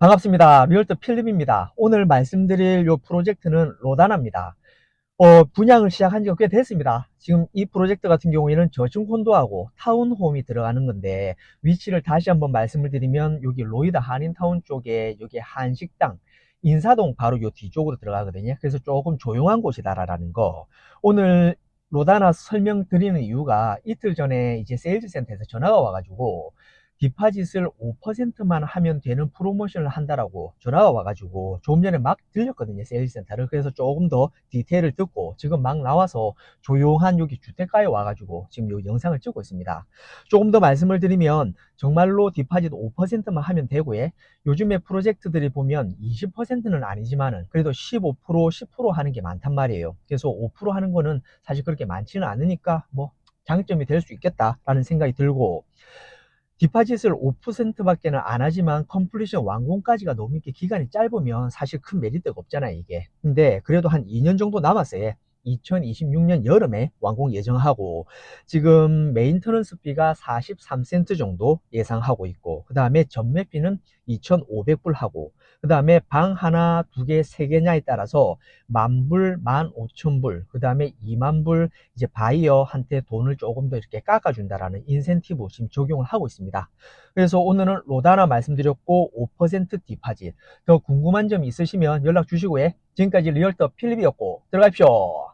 반갑습니다. 리얼터 필립입니다. 오늘 말씀드릴 요 프로젝트는 로다나입니다. 어, 분양을 시작한 지가 꽤 됐습니다. 지금 이 프로젝트 같은 경우에는 저층 콘도하고 타운홈이 들어가는 건데 위치를 다시 한번 말씀을 드리면 여기 로이드 한인타운 쪽에 여기 한식당 인사동 바로 요 뒤쪽으로 들어가거든요. 그래서 조금 조용한 곳이다라는 거. 오늘 로다나 설명드리는 이유가 이틀 전에 이제 세일즈 센터에서 전화가 와가지고 디파짓을 5%만 하면 되는 프로모션을 한다라고 전화가 와가지고 조금 전에 막 들렸거든요 세일즈 센터를. 그래서 조금 더 디테일을 듣고 지금 막 나와서 조용한 여기 주택가에 와가지고 지금 요 영상을 찍고 있습니다. 조금 더 말씀을 드리면 정말로 디파짓 5%만 하면 되고요. 요즘에 프로젝트들이 보면 20%는 아니지만은 그래도 15% 10% 하는 게 많단 말이에요. 그래서 5% 하는 거는 사실 그렇게 많지는 않으니까 뭐 장점이 될 수 있겠다라는 생각이 들고 디파짓을 5%밖에는 안 하지만 컴플리션 완공까지가 너무 이렇게 기간이 짧으면 사실 큰 메리트가 없잖아요 이게. 근데 그래도 한 2년 정도 남았어요. 2026년 여름에 완공 예정하고 지금 메인터넌스 비가 43센트 정도 예상하고 있고 그 다음에 전매비는 2,500불 하고 그 다음에 방 하나, 두 개, 세 개냐에 따라서 만불, 만 오천 불, 그 다음에 2만 불 이제 바이어한테 돈을 조금 더 이렇게 깎아준다라는 인센티브 지금 적용을 하고 있습니다. 그래서 오늘은 로다나 말씀드렸고 5% 디파짓. 더 궁금한 점 있으시면 연락 주시고 요. 지금까지 리얼터 필립이었고 들어가십시오.